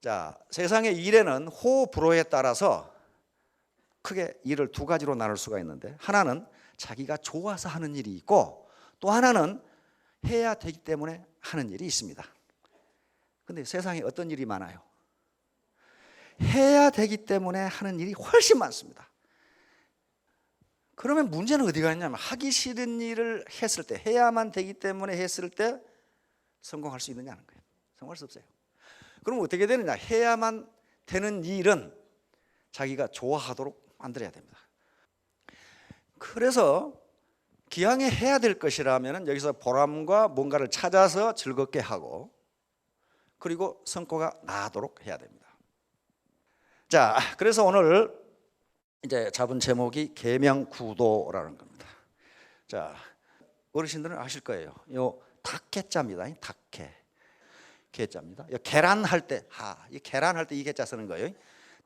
자, 세상의 일에는 호불호에 따라서 크게 일을 두 가지로 나눌 수가 있는데 하나는 자기가 좋아서 하는 일이 있고 또 하나는 해야 되기 때문에 하는 일이 있습니다. 근데 세상에 어떤 일이 많아요? 해야 되기 때문에 하는 일이 훨씬 많습니다. 그러면 문제는 어디가 있냐면 하기 싫은 일을 했을 때 해야만 되기 때문에 했을 때 성공할 수 있느냐는 거예요. 성공할 수 없어요. 그럼 어떻게 되느냐? 해야만 되는 일은 자기가 좋아하도록 만들어야 됩니다. 그래서 기왕에 해야 될 것이라면 여기서 보람과 뭔가를 찾아서 즐겁게 하고 그리고 성과가 나도록 해야 됩니다. 자, 그래서 오늘 이제 잡은 제목이 계명 구도라는 겁니다. 자, 어르신들은 아실 거예요. 요 닭개자입니다. 닭개. 개자입니다. 이 계란 할 때, 하, 이 계란 할 때 이 개자 쓰는 거예요.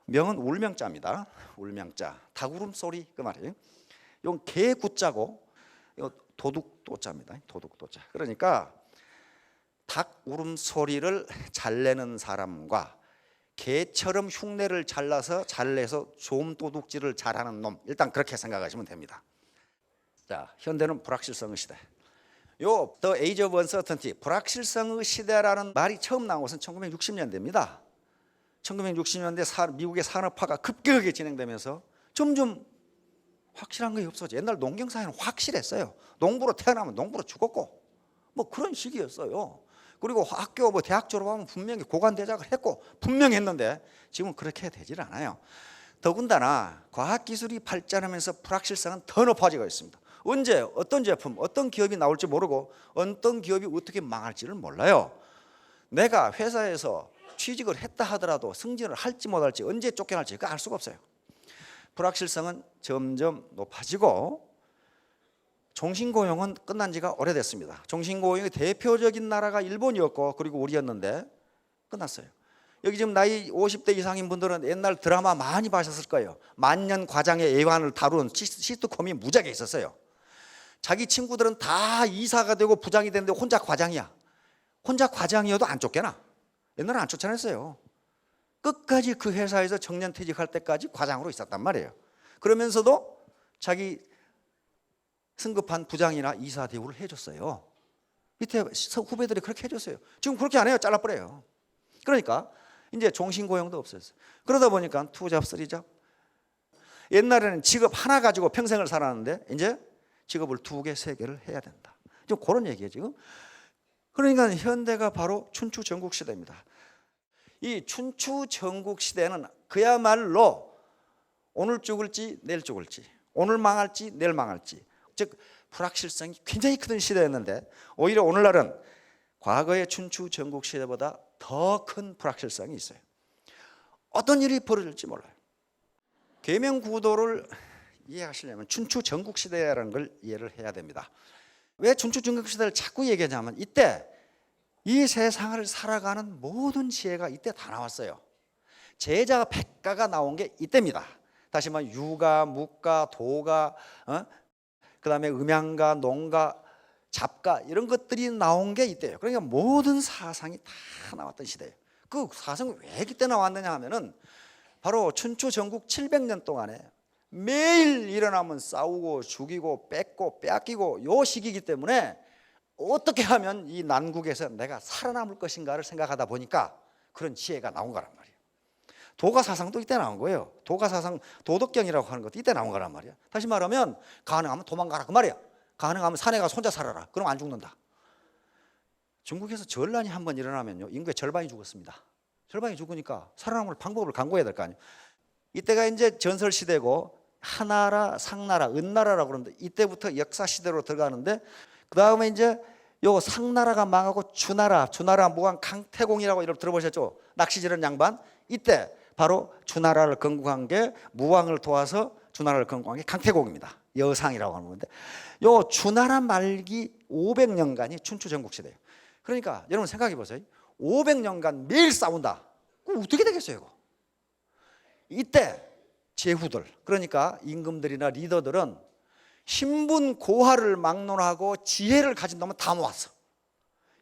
명은 울명자입니다. 울명자. 닭울음 소리 그 말이에요. 요 개구자고 요 도둑도자입니다. 도둑도자. 그러니까 닭 울음 소리를 잘 내는 사람과 개처럼 흉내를 잘 나서 잘 내서 좀 도둑질을 잘하는 놈 일단 그렇게 생각하시면 됩니다. 자, 현대는 불확실성의 시대. 요 The Age of Uncertainty 불확실성의 시대라는 말이 처음 나온 것은 1960년대입니다. 1960년대 사, 미국의 산업화가 급격하게 진행되면서 점점 확실한 게 없어져. 옛날 농경 사회는 확실했어요. 농부로 태어나면 농부로 죽었고 뭐 그런 시기였어요. 그리고 학교 뭐 대학 졸업하면 분명히 고관 대작을 했고 분명했는데 지금은 그렇게 되질 않아요. 더군다나 과학 기술이 발전하면서 불확실성은 더 높아지고 있습니다. 언제 어떤 제품, 어떤 기업이 나올지 모르고 어떤 기업이 어떻게 망할지를 몰라요. 내가 회사에서 취직을 했다 하더라도 승진을 할지 못할지 언제 쫓겨날지 그알 수가 없어요. 불확실성은 점점 높아지고 종신고용은 끝난 지가 오래됐습니다. 종신고용의 대표적인 나라가 일본이었고 그리고 우리였는데 끝났어요. 여기 지금 나이 50대 이상인 분들은 옛날 드라마 많이 보셨을 거예요. 만년 과장의 애환을 다룬 시- 시트콤이 무지하게 있었어요. 자기 친구들은 다 이사가 되고 부장이 됐는데 혼자 과장이야. 혼자 과장이어도 안 쫓겨나. 옛날에 안 쫓아냈어요. 끝까지 그 회사에서 정년 퇴직할 때까지 과장으로 있었단 말이에요. 그러면서도 자기 승급한 부장이나 이사 대우를 해줬어요. 밑에 후배들이 그렇게 해줬어요. 지금 그렇게 안 해요. 잘라버려요. 그러니까 이제 종신고용도 없어졌어요. 그러다 보니까 투잡, 쓰리잡. 옛날에는 직업 하나 가지고 평생을 살았는데 이제 직업을 두 개, 세 개를 해야 된다. 지금 그런 얘기예요, 지금. 그러니까 현대가 바로 춘추 전국 시대입니다. 이 춘추 전국 시대는 그야말로 오늘 죽을지 내일 죽을지, 오늘 망할지 내일 망할지, 즉 불확실성이 굉장히 큰 시대였는데 오히려 오늘날은 과거의 춘추 전국 시대보다 더 큰 불확실성이 있어요. 어떤 일이 벌어질지 몰라요. 계명 구도를 이해하시려면 춘추 전국 시대라는 걸 이해를 해야 됩니다. 왜 춘추 전국 시대를 자꾸 얘기하냐면 이때 이 세상을 살아가는 모든 지혜가 이때 다 나왔어요. 제자 백가가 나온 게 이때입니다. 다시 말해 유가, 묵가, 도가, 어? 그다음에 음양가, 농가, 잡가 이런 것들이 나온 게 이때예요. 그러니까 모든 사상이 다 나왔던 시대예요. 그 사상이 왜 그때 나왔느냐 하면은 바로 춘추 전국 700년 동안에 매일 일어나면 싸우고 죽이고 뺏고 빼앗기고 요 시기이기 때문에 어떻게 하면 이 난국에서 내가 살아남을 것인가를 생각하다 보니까 그런 지혜가 나온 거란 말이에요. 도가 사상도 이때 나온 거예요. 도가 사상 도덕경이라고 하는 것도 이때 나온 거란 말이야. 다시 말하면 가능하면 도망가라 그 말이야. 가능하면 산에 가서 혼자 살아라. 그럼 안 죽는다. 중국에서 전란이 한 번 일어나면요 인구의 절반이 죽었습니다. 절반이 죽으니까 살아남을 방법을 강구해야 될 거 아니에요. 이때가 이제 전설 시대고 하나라, 상나라, 은나라라고 그러는데 이때부터 역사 시대로 들어가는데 그 다음에 이제 요 상나라가 망하고 주나라, 주나라 무관 강태공이라고 이런 들어보셨죠? 낚시질은 양반 이때 바로 주나라를 건국한 게 무왕을 도와서 주나라를 건국한 게 강태공입니다. 여상이라고 하는 건데 요 주나라 말기 500년간이 춘추 전국 시대예요. 그러니까 여러분 생각해 보세요. 500년간 매일 싸운다. 그럼 어떻게 되겠어요, 이거? 이때 제후들 그러니까 임금들이나 리더들은 신분 고하를 막론하고 지혜를 가진 놈은 다 모았어.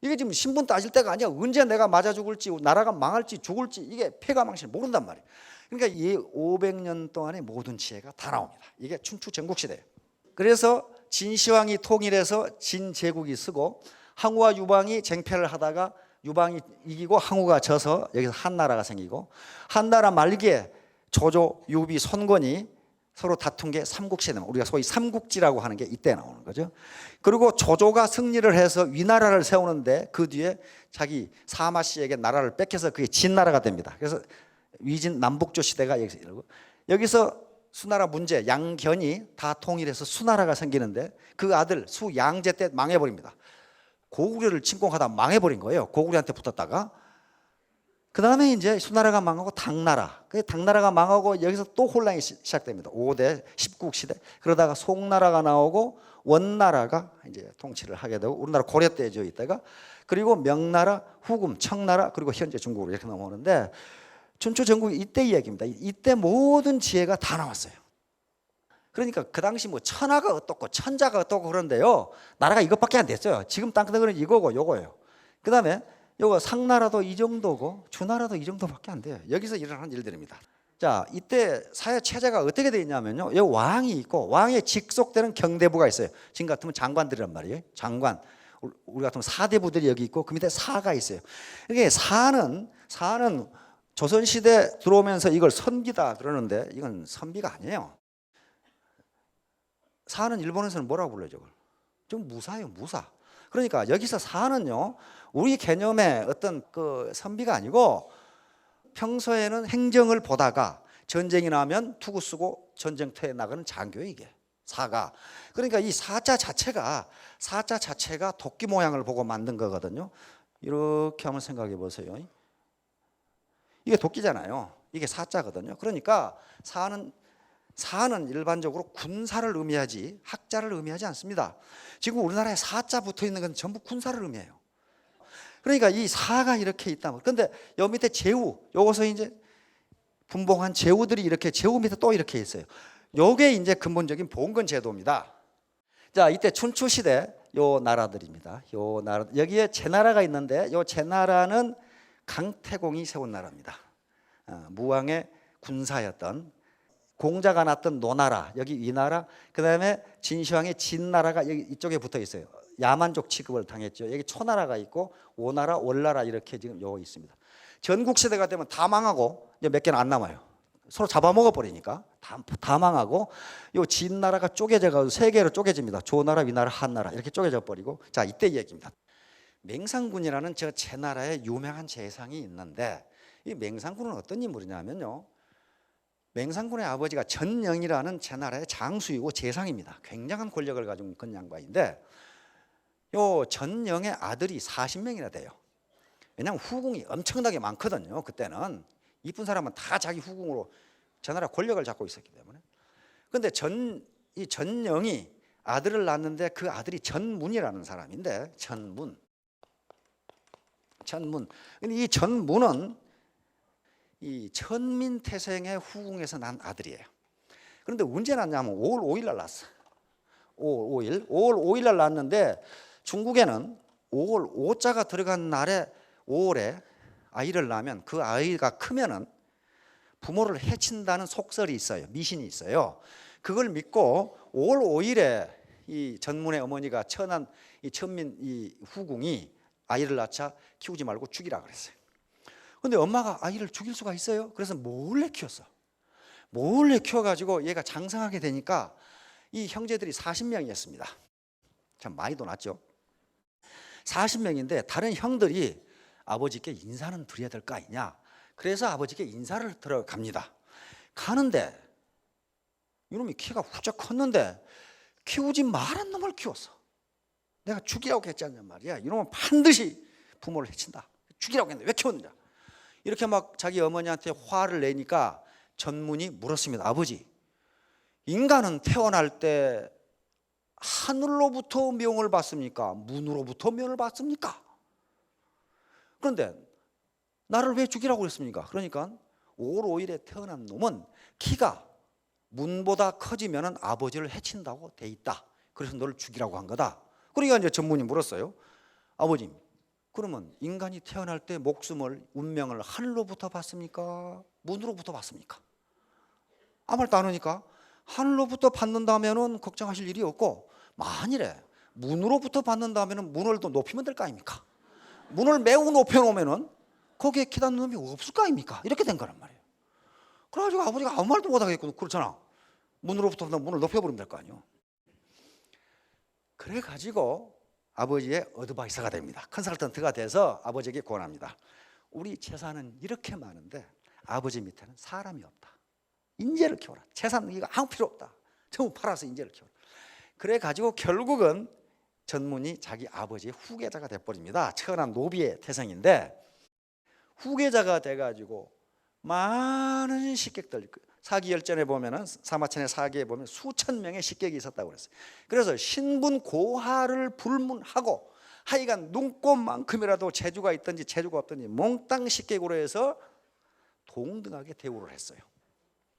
이게 지금 신분 따질 때가 아니야. 언제 내가 맞아 죽을지, 나라가 망할지 죽을지 이게 폐가망신 모른단 말이에요. 그러니까 이 500년 동안의 모든 지혜가 다 나옵니다. 이게 춘추 전국 시대예요. 그래서 진시황이 통일해서 진제국이 쓰고 항우와 유방이 쟁패를 하다가 유방이 이기고 항우가 져서 여기서 한나라가 생기고 한나라 말기에 조조, 유비, 손권이 서로 다툰 게 삼국시대 우리가 소위 삼국지라고 하는 게 이때 나오는 거죠. 그리고 조조가 승리를 해서 위나라를 세우는데 그 뒤에 자기 사마 씨에게 나라를 뺏겨서 그게 진나라가 됩니다. 그래서 위진 남북조 시대가 여기서 이러고 여기서 수나라 문제 양견이 다 통일해서 수나라가 생기는데 그 아들 수양제 때 망해버립니다. 고구려를 침공하다 망해버린 거예요. 고구려한테 붙었다가 그 다음에 이제 수나라가 망하고 당나라. 그 당나라가 망하고 여기서 또 혼란이 시- 시작됩니다. 5대 19국 시대. 그러다가 송나라가 나오고 원나라가 이제 통치를 하게 되고 우리나라 고려 때져 있다가 그리고 명나라, 후금, 청나라 그리고 현재 중국으로 이렇게 넘어오는데 춘추 전국이 이때 이야기입니다. 이때 모든 지혜가 다 나왔어요. 그러니까 그 당시 뭐 천하가 어떻고 천자가 어떻고 그런데요. 나라가 이것밖에 안 됐어요. 지금 땅덩어리는 이거고 요거예요. 그 다음에 요거 상나라도 이 정도고 주나라도 이 정도밖에 안 돼요. 여기서 일어나는 일들입니다. 자, 이때 사회 체제가 어떻게 되어 있냐면요. 여기 왕이 있고 왕에 직속되는 경대부가 있어요. 지금 같으면 장관들이란 말이에요. 장관. 우리 같으면 사대부들이 여기 있고 그 밑에 사가 있어요. 이게 사는 사는 조선 시대 들어오면서 이걸 선비다 그러는데 이건 선비가 아니에요. 사는 일본에서는 뭐라고 불러요, 저걸? 좀 무사예요, 무사. 그러니까 여기서 사는요, 우리 개념의 어떤 그 선비가 아니고 평소에는 행정을 보다가 전쟁이 나면 투구 쓰고 전쟁터에 나가는 장교예요, 이게. 사가. 그러니까 이 사자 자체가 사자 자체가 도끼 모양을 보고 만든 거거든요. 이렇게 한번 생각해 보세요. 이게 도끼잖아요. 이게 사자거든요. 그러니까 사는 사는 일반적으로 군사를 의미하지 학자를 의미하지 않습니다. 지금 우리나라에 사자 붙어 있는 건 전부 군사를 의미해요. 그러니까 이 사가 이렇게 있다. 근데 여 밑에 제우, 요것은 이제 분봉한 제우들이 이렇게 제우 밑에 또 이렇게 있어요. 요게 이제 근본적인 봉건 제도입니다. 자, 이때 춘추 시대 요 나라들입니다. 요 나라 여기에 제나라가 있는데 요 제나라는 강태공이 세운 나라입니다. 어, 무왕의 군사였던 공자가 났던 노나라 여기 이 나라 그 다음에 진시황의 진나라가 여기 이쪽에 붙어 있어요. 야만족 취급을 당했죠. 여기 초나라가 있고 오나라, 월나라 이렇게 지금 요 있습니다. 전국 시대가 되면 다 망하고 이제 몇 개는 안 남아요. 서로 잡아먹어 버리니까 다, 다 망하고 요 진나라가 쪼개져가 세 개로 쪼개집니다. 조나라, 위나라, 한나라 이렇게 쪼개져 버리고 자 이때 얘기입니다. 맹상군이라는 저 제나라의 유명한 재상이 있는데 이 맹상군은 어떤 인물이냐면요. 맹상군의 아버지가 전영이라는 제나라의 장수이고 재상입니다. 굉장한 권력을 가진 그 양반인데 요 전영의 아들이 40명이나 돼요. 왜냐하면 후궁이 엄청나게 많거든요. 그때는 이쁜 사람은 다 자기 후궁으로 제나라 권력을 잡고 있었기 때문에. 근데 전 이 전영이 아들을 낳았는데 그 아들이 전문이라는 사람인데 전문. 전문. 근데 이 전문은 이 천민 태생의 후궁에서 난 아들이에요. 그런데 언제 낳냐면 5월 5일 날 낳았어. 5월 5일. 5월 5일 날 낳았는데 중국에는 5월 5자가 들어간 날에 5월에 아이를 낳으면 그 아이가 크면은 부모를 해친다는 속설이 있어요. 미신이 있어요. 그걸 믿고 5월 5일에 이 전문의 어머니가 천한 이 천민 이 후궁이 아이를 낳자 키우지 말고 죽이라 그랬어요. 근데 엄마가 아이를 죽일 수가 있어요? 그래서 몰래 키웠어. 몰래 키워가지고 얘가 장성하게 되니까 이 형제들이 40명이었습니다. 참 많이도 났죠. 40명인데 다른 형들이 아버지께 인사는 드려야 될 거 아니냐. 그래서 아버지께 인사를 들어갑니다. 가는데 이놈이 키가 후쩍 컸는데 키우지 말한 놈을 키웠어. 내가 죽이라고 했지 않냐 말이야. 이놈은 반드시 부모를 해친다. 죽이라고 했는데 왜 키웠느냐. 이렇게 막 자기 어머니한테 화를 내니까 전문이 물었습니다. 아버지, 인간은 태어날 때 하늘로부터 명을 받습니까? 문으로부터 명을 받습니까? 그런데 나를 왜 죽이라고 그랬습니까? 그러니까 5월 5일에 태어난 놈은 키가 문보다 커지면 아버지를 해친다고 돼 있다. 그래서 너를 죽이라고 한 거다. 그러니까 이제 전문이 물었어요. 아버님, 그러면 인간이 태어날 때 목숨을 운명을 하늘로부터 받습니까? 문으로부터 받습니까? 아무 말도 안 하니까 하늘로부터 받는다면은 걱정하실 일이 없고 만일에 문으로부터 받는다면은 문을 더 높이면 될 거 아닙니까? 문을 매우 높여 놓으면은 거기에 키닫는 놈이 없을 거 아닙니까? 이렇게 된 거란 말이에요. 그래가지고 아버지가 아무 말도 못 하겠고 그렇잖아. 문으로부터 문을 높여버리면 될 거 아니에요. 그래가지고 아버지의 어드바이서가 됩니다. 컨설턴트가 돼서 아버지에게 권합니다. 우리 재산은 이렇게 많은데 아버지 밑에는 사람이 없다. 인재를 키워라. 재산 이거 아무 필요 없다. 전부 팔아서 인재를 키워라. 그래 가지고 결국은 전문이 자기 아버지의 후계자가 돼 버립니다. 천한 노비의 태생인데 후계자가 돼 가지고 많은 식객들 사기열전에 보면은 사마천의 사기에 보면 수천 명의 식객이 있었다고 그랬어요. 그래서 신분 고하를 불문하고 하여간 눈꽃만큼이라도 재주가 있든지 재주가 없든지 몽땅 식객으로 해서 동등하게 대우를 했어요.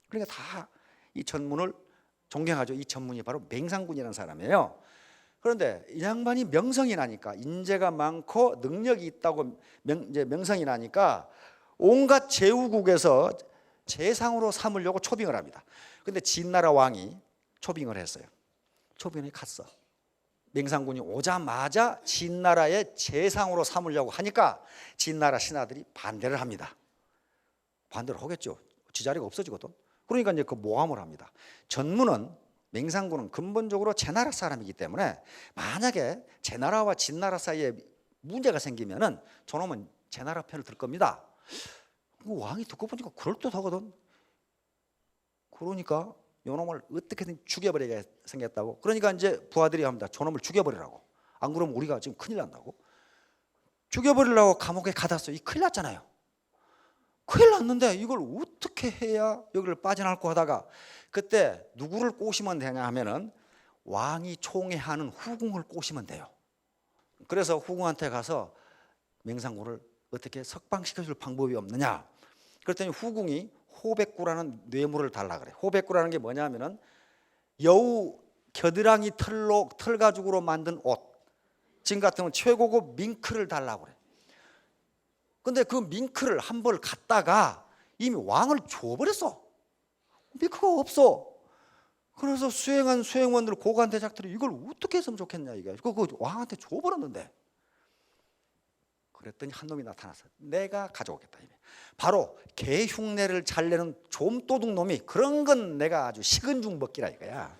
그러니까 다 이 전문을 존경하죠. 이 전문이 바로 맹상군이라는 사람이에요. 그런데 이 양반이 명성이 나니까 인재가 많고 능력이 있다고 명, 이제 명성이 나니까 온갖 제후국에서 재상으로 삼으려고 초빙을 합니다. 근데 진나라 왕이 초빙을 했어요. 초빙에 갔어. 맹상군이 오자마자 진나라의 재상으로 삼으려고 하니까 진나라 신하들이 반대를 합니다. 반대를 하겠죠. 지자리가 없어지거든. 그러니까 이제 그 모함을 합니다. 전무는 맹상군은 근본적으로 제 나라 사람이기 때문에 만약에 제 나라와 진나라 사이에 문제가 생기면은 저놈은 제 나라 편을 들 겁니다. 그 왕이 듣고 보니까 그럴듯하거든. 그러니까 요놈을 어떻게든 죽여버리게 생겼다고. 그러니까 이제 부하들이 합니다. 저놈을 죽여버리라고. 안 그러면 우리가 지금 큰일 난다고. 죽여버리려고 감옥에 가뒀어. 이 큰일 났잖아요. 큰일 났는데 이걸 어떻게 해야 여기를 빠져나갈고 하다가 그때 누구를 꼬시면 되냐 하면은 왕이 총애하는 후궁을 꼬시면 돼요. 그래서 후궁한테 가서 맹상군을 어떻게 석방시켜줄 방법이 없느냐. 그랬더니 후궁이 호백구라는 뇌물을 달라 그래. 호백구라는 게 뭐냐면은 여우 겨드랑이 털로 털 가죽으로 만든 옷. 지금 같으면 최고급 밍크를 달라고 그래. 근데 그 밍크를 한벌 갖다가 이미 왕을 줘버렸어. 밍크가 없어. 그래서 수행한 수행원들 고관 대작들이 이걸 어떻게 했으면 좋겠냐 이게. 그, 그 왕한테 줘버렸는데. 그랬더니 한 놈이 나타났어. 내가 가져오겠다. 바로 개 흉내를 잘 내는 좀도둑 놈이 그런 건 내가 아주 식은 죽 먹기라 이거야.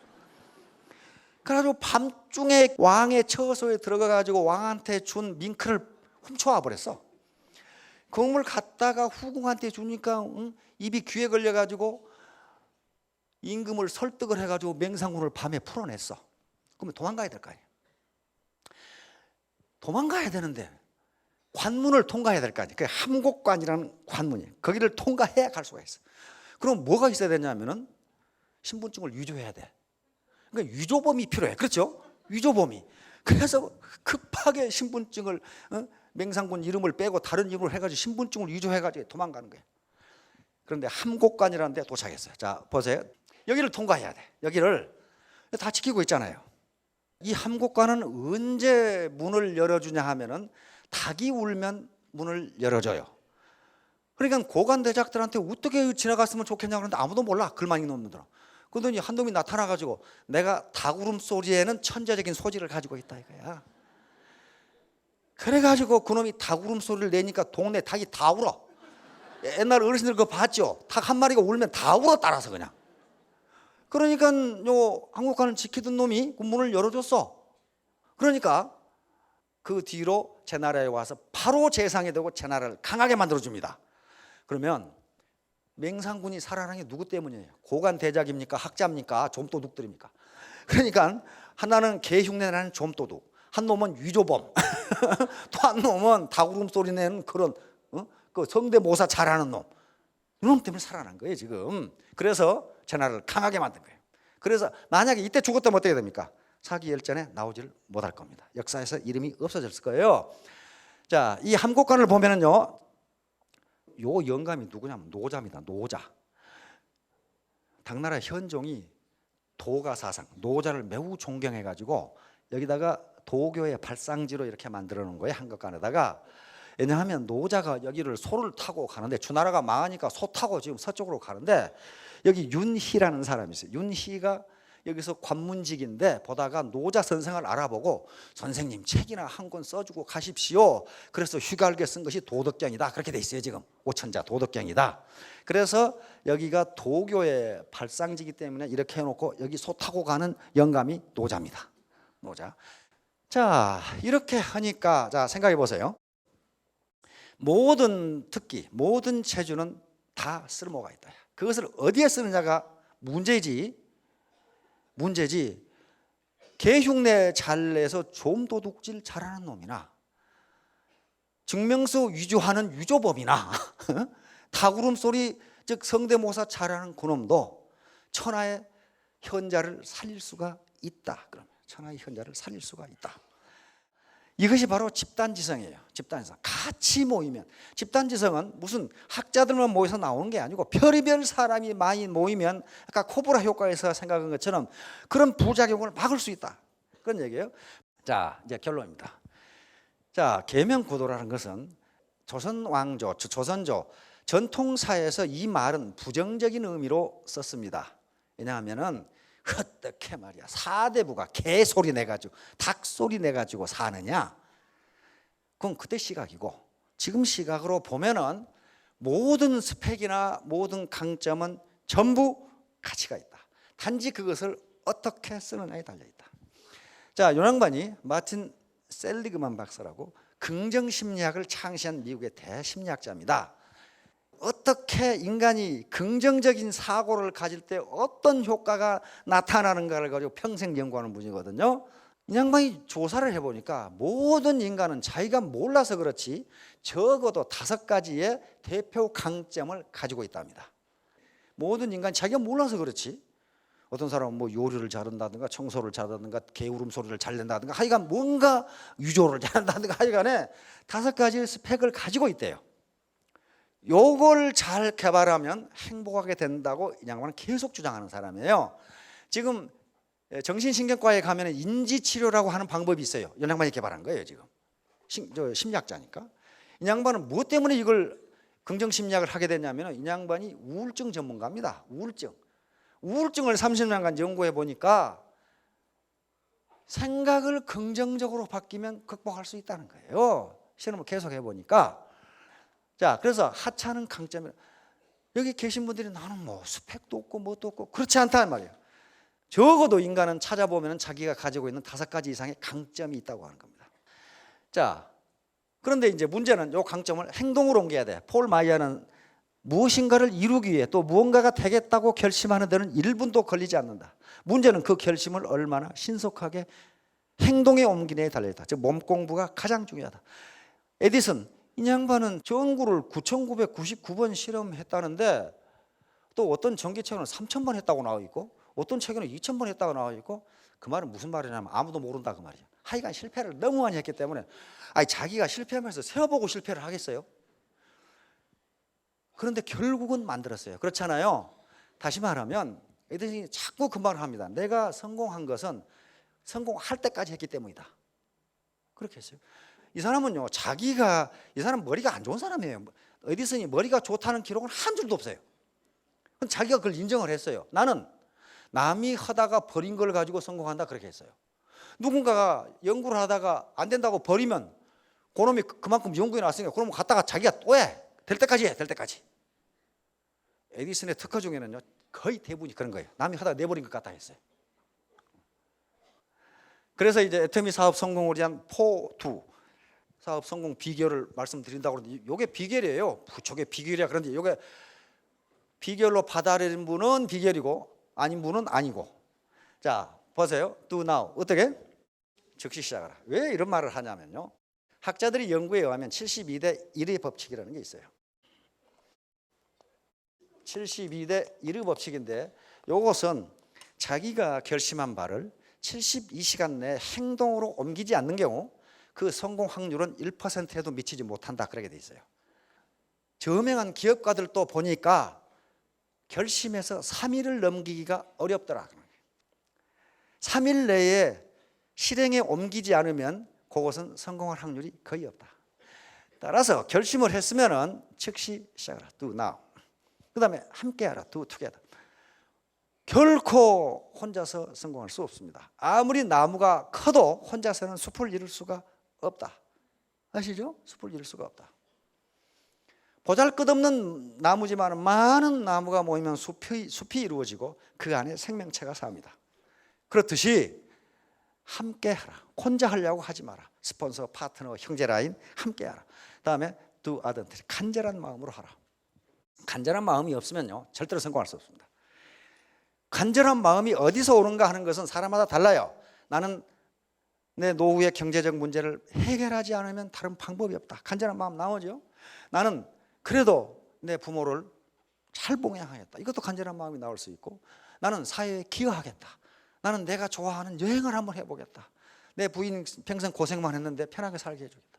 그래가지고 밤중에 왕의 처소에 들어가 가지고 왕한테 준 밍크를 훔쳐와 버렸어. 그걸 갖다가 후궁한테 주니까 응? 입이 귀에 걸려 가지고 임금을 설득을 해 가지고 맹상군을 밤에 풀어냈어. 그러면 도망가야 될 거 아니야. 도망가야 되는데 관문을 통과해야 될 거 아니에요. 그 함곡관이라는 관문이 거기를 통과해야 갈 수가 있어. 그럼 뭐가 있어야 되냐면은 신분증을 위조해야 돼. 그러니까 위조범이 필요해. 그렇죠? 위조범이. 그래서 급하게 신분증을 어? 맹상군 이름을 빼고 다른 이름으로 해가지고 신분증을 위조해가지고 도망가는 거예요. 그런데 함곡관이라는 데 도착했어요. 자 보세요. 여기를 통과해야 돼. 여기를 다 지키고 있잖아요. 이 함곡관은 언제 문을 열어주냐 하면은 닭이 울면 문을 열어줘요. 그러니까 고관 대작들한테 어떻게 지나갔으면 좋겠냐 그러는데 아무도 몰라 글만 있는 놈들은. 그러더니 한 놈이 나타나가지고 내가 닭 울음 소리에는 천재적인 소질을 가지고 있다 이거야. 그래가지고 그놈이 닭 울음 소리를 내니까 동네 닭이 다 울어. 옛날 어르신들 그거 봤죠? 닭 한 마리가 울면 다 울어 따라서 그냥. 그러니까 요 한국관을 지키던 놈이 그 문을 열어줬어. 그러니까 그 뒤로 제 나라에 와서 바로 재상이 되고 제 나라를 강하게 만들어 줍니다. 그러면 맹상군이 살아나는 게 누구 때문이에요? 고관 대작입니까? 학자입니까? 좀도둑들입니까? 그러니까 하나는 개흉내나는 좀도둑, 한 놈은 위조범, 또 한 놈은 다구름 소리 내는 그런 어? 그 성대모사 잘하는 놈. 이놈 때문에 살아난 거예요 지금. 그래서 제 나라를 강하게 만든 거예요. 그래서 만약에 이때 죽었다면 어떻게 됩니까? 사기 열전에 나오지를 못할 겁니다. 역사에서 이름이 없어졌을 거예요. 자, 이 함곡관을 보면은요. 요 영감이 누구냐면 노자입니다. 노자. 당나라 현종이 도가 사상, 노자를 매우 존경해 가지고 여기다가 도교의 발상지로 이렇게 만들어 놓은 거예요 한국간에다가 왜냐하면 노자가 여기를 소를 타고 가는데 주나라가 망하니까 소 타고 지금 서쪽으로 가는데 여기 윤희라는 사람이 있어요 윤희가 여기서 관문직인데 보다가 노자 선생을 알아보고 선생님 책이나 한 권 써주고 가십시오. 그래서 휴가를 쓴 것이 도덕경이다. 그렇게 돼 있어요 지금. 오천자 도덕경이다. 그래서 여기가 도교의 발상지기 때문에 이렇게 해놓고 여기 소 타고 가는 영감이 노자입니다. 노자. 자 이렇게 하니까 자 생각해 보세요. 모든 특기 모든 체주는 다 쓸모가 있다. 그것을 어디에 쓰느냐가 문제지 문제지 개흉내 잘 내서 좀 도둑질 잘하는 놈이나 증명서 위조하는 위조범이나 타구름 소리 즉 성대모사 잘하는 그놈도 천하의 현자를 살릴 수가 있다. 그러면 천하의 현자를 살릴 수가 있다. 이것이 바로 집단지성이에요. 집단지성. 같이 모이면 집단지성은 무슨 학자들만 모여서 나오는 게 아니고 별의별 사람이 많이 모이면 아까 코브라 효과에서 생각한 것처럼 그런 부작용을 막을 수 있다. 그런 얘기예요. 자, 이제 결론입니다. 자, 계명 구도라는 것은 조선 왕조, 조- 조선조 전통사에서 이 말은 부정적인 의미로 썼습니다. 왜냐하면은 어떻게 말이야 사대부가 개소리 내가지고 닭소리 내가지고 사느냐? 그건 그때 시각이고 지금 시각으로 보면은 모든 스펙이나 모든 강점은 전부 가치가 있다. 단지 그것을 어떻게 쓰느냐에 달려 있다. 자, 요 양반이 마틴 셀리그만 박사라고 긍정 심리학을 창시한 미국의 대심리학자입니다. 어떻게 인간이 긍정적인 사고를 가질 때 어떤 효과가 나타나는가를 가지고 평생 연구하는 분이거든요. 이 양반이 조사를 해보니까 모든 인간은 자기가 몰라서 그렇지 적어도 다섯 가지의 대표 강점을 가지고 있답니다. 모든 인간 자기가 몰라서 그렇지 어떤 사람은 뭐 요리를 잘한다든가 청소를 잘한다든가 개 울음 소리를 잘 낸다든가 하여간 뭔가 유조를 잘한다든가 하여간에 다섯 가지의 스펙을 가지고 있대요. 요걸 잘 개발하면 행복하게 된다고 이 양반은 계속 주장하는 사람이에요. 지금 정신신경과에 가면 인지치료라고 하는 방법이 있어요. 이 양반이 개발한 거예요 지금. 심, 저 심리학자니까. 이 양반은 무엇 때문에 이걸 긍정심리학을 하게 됐냐면 이 양반이 우울증 전문가입니다. 우울증. 우울증을 30년간 연구해 보니까 생각을 긍정적으로 바뀌면 극복할 수 있다는 거예요. 실험을 계속 해보니까. 자, 그래서 하찮은 강점이 여기 계신 분들이 나는 뭐 스펙도 없고 뭣도 없고 그렇지 않다는 말이에요. 적어도 인간은 찾아보면 자기가 가지고 있는 다섯 가지 이상의 강점이 있다고 하는 겁니다. 자, 그런데 이제 문제는 이 강점을 행동으로 옮겨야 돼. 폴 마이어는 무엇인가를 이루기 위해 또 무언가가 되겠다고 결심하는 데는 1분도 걸리지 않는다. 문제는 그 결심을 얼마나 신속하게 행동에 옮기느냐에 달려있다. 즉 몸 공부가 가장 중요하다. 에디슨 이 양반은 전구를 9,999번 실험했다는데 또 어떤 전기책은 3,000번 했다고 나와 있고 어떤 책에는 2,000번 했다고 나와 있고 그 말은 무슨 말이냐면 아무도 모른다 그 말이야. 하여간 실패를 너무 많이 했기 때문에 아니 자기가 실패하면서 세어보고 실패를 하겠어요? 그런데 결국은 만들었어요. 그렇잖아요. 다시 말하면 애들이 자꾸 그 말을 합니다. 내가 성공한 것은 성공할 때까지 했기 때문이다. 그렇게 했어요. 이 사람은요, 자기가 이 사람 머리가 안 좋은 사람이에요. 에디슨이 머리가 좋다는 기록은 한 줄도 없어요. 그럼 자기가 그걸 인정을 했어요. 나는 남이 하다가 버린 걸 가지고 성공한다 그렇게 했어요. 누군가가 연구를 하다가 안 된다고 버리면 그놈이 그- 그만큼 연구에 나왔으니까 그러면 갔다가 자기가 또 해. 될 때까지 해. 될 때까지. 에디슨의 특허 중에는요 거의 대부분이 그런 거예요. 남이 하다가 내버린 것 같다 했어요. 그래서 이제 애터미 사업 성공을 위한 포2 사업 성공 비결을 말씀드린다고 그러는데 이게 비결이에요. 부족의 비결이야. 그런데 이게 비결로 받아들인 분은 비결이고 아닌 분은 아니고. 자 보세요. Do now 어떻게? 즉시 시작하라. 왜 이런 말을 하냐면요. 학자들이 연구에 의하면 72대 1의 법칙이라는 게 있어요. 72대 1의 법칙인데 이것은 자기가 결심한 바를 72시간 내에 행동으로 옮기지 않는 경우 그 성공 확률은 1%에도 미치지 못한다 그렇게 돼 있어요. 저명한 기업가들도 보니까 결심해서 3일을 넘기기가 어렵더라. 3일 내에 실행에 옮기지 않으면 그것은 성공할 확률이 거의 없다. 따라서 결심을 했으면은 즉시 시작하라. Do now. 그 다음에 함께하라. Do together. 결코 혼자서 성공할 수 없습니다. 아무리 나무가 커도 혼자서는 숲을 이룰 수가 없다. 아시죠? 숲을 이룰 수가 없다. 보잘 것 없는 나무지만 많은 나무가 모이면 숲이, 숲이 이루어지고 그 안에 생명체가 삽니다. 그렇듯이 함께 하라. 혼자 하려고 하지 마라. 스폰서, 파트너, 형제 라인 함께 하라. 다음에 두 아던트 간절한 마음으로 하라. 간절한 마음이 없으면요 절대로 성공할 수 없습니다. 간절한 마음이 어디서 오는가 하는 것은 사람마다 달라요. 나는 내 노후의 경제적 문제를 해결하지 않으면 다른 방법이 없다. 간절한 마음 나오죠. 나는 그래도 내 부모를 잘 봉양하겠다. 이것도 간절한 마음이 나올 수 있고 나는 사회에 기여하겠다. 나는 내가 좋아하는 여행을 한번 해보겠다. 내 부인 평생 고생만 했는데 편하게 살게 해주겠다.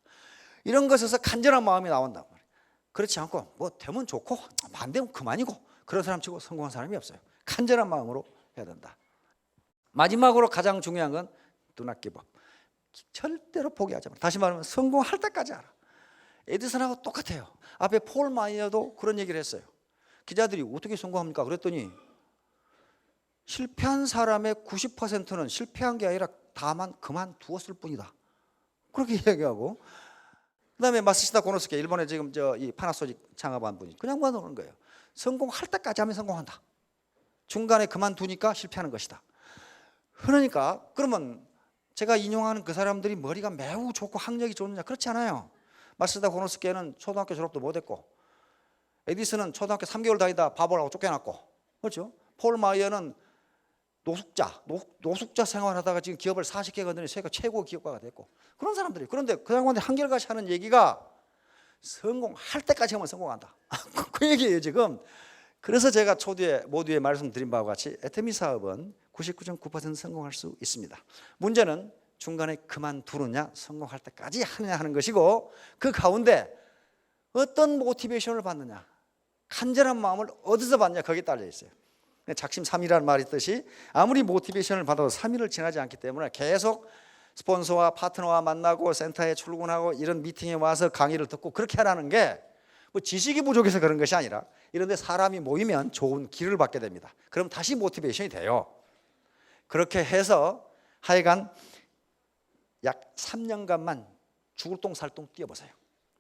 이런 것에서 간절한 마음이 나온단 말이에요. 그렇지 않고 뭐 되면 좋고 안 되면 그만이고 그런 사람 치고 성공한 사람이 없어요. 간절한 마음으로 해야 된다. 마지막으로 가장 중요한 건 up. 절대로 포기하지 마. 다시 말하면 성공할 때까지 알아. 에디슨하고 똑같아요. 앞에 폴 마이어도 그런 얘기를 했어요. 기자들이 어떻게 성공합니까? 그랬더니 실패한 사람의 90%는 실패한 게 아니라 다만 그만두었을 뿐이다. 그렇게 이야기하고 그다음에 마스시다 고노스케 일본에 지금 저 이 파나소닉 창업한 분이 그냥 만오는 거예요. 성공할 때까지 하면 성공한다. 중간에 그만두니까 실패하는 것이다. 그러니까 그러면 제가 인용하는 그 사람들이 머리가 매우 좋고 학력이 좋느냐 그렇지 않아요. 마스다 고노스케는 초등학교 졸업도 못했고 에디슨은 초등학교 3개월 다니다 바보라고 쫓겨났고 그렇죠. 폴 마이어는 노숙자 노, 노숙자 생활하다가 지금 기업을 40개 건드린 세계 최고 기업가가 됐고 그런 사람들이 그런데 그 양반들 한결같이 하는 얘기가 성공할 때까지 하면 성공한다. 그 얘기예요 지금. 그래서 제가 초두에 모두에 말씀드린 바와 같이 에테미 사업은 99.9% 성공할 수 있습니다. 문제는 중간에 그만두느냐 성공할 때까지 하느냐 하는 것이고 그 가운데 어떤 모티베이션을 받느냐 간절한 마음을 어디서 받냐 거기에 딸려 있어요. 작심 삼일이라는 말이 있듯이 아무리 모티베이션을 받아도 3일을 지나지 않기 때문에 계속 스폰서와 파트너와 만나고 센터에 출근하고 이런 미팅에 와서 강의를 듣고 그렇게 하라는 게 뭐 지식이 부족해서 그런 것이 아니라 이런데 사람이 모이면 좋은 길을 받게 됩니다. 그럼 다시 모티베이션이 돼요. 그렇게 해서 하여간 약 3년간만 죽을 똥살똥 뛰어보세요.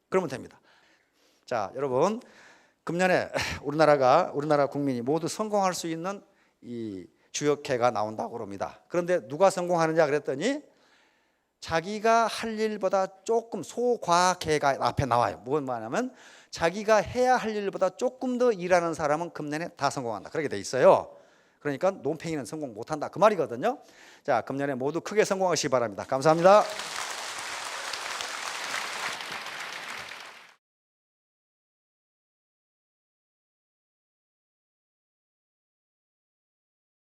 그러면 됩니다. 자, 여러분 금년에 우리나라가 우리나라 국민이 모두 성공할 수 있는 이 주역회가 나온다고 합니다. 그런데 누가 성공하느냐 그랬더니 자기가 할 일보다 조금 소과계가 앞에 나와요. 무슨 말하냐면 자기가 해야 할 일보다 조금 더 일하는 사람은 금년에 다 성공한다. 그렇게 돼 있어요. 그러니까 논팽이는 성공 못한다. 그 말이거든요. 자, 금년에 모두 크게 성공하시기 바랍니다. 감사합니다.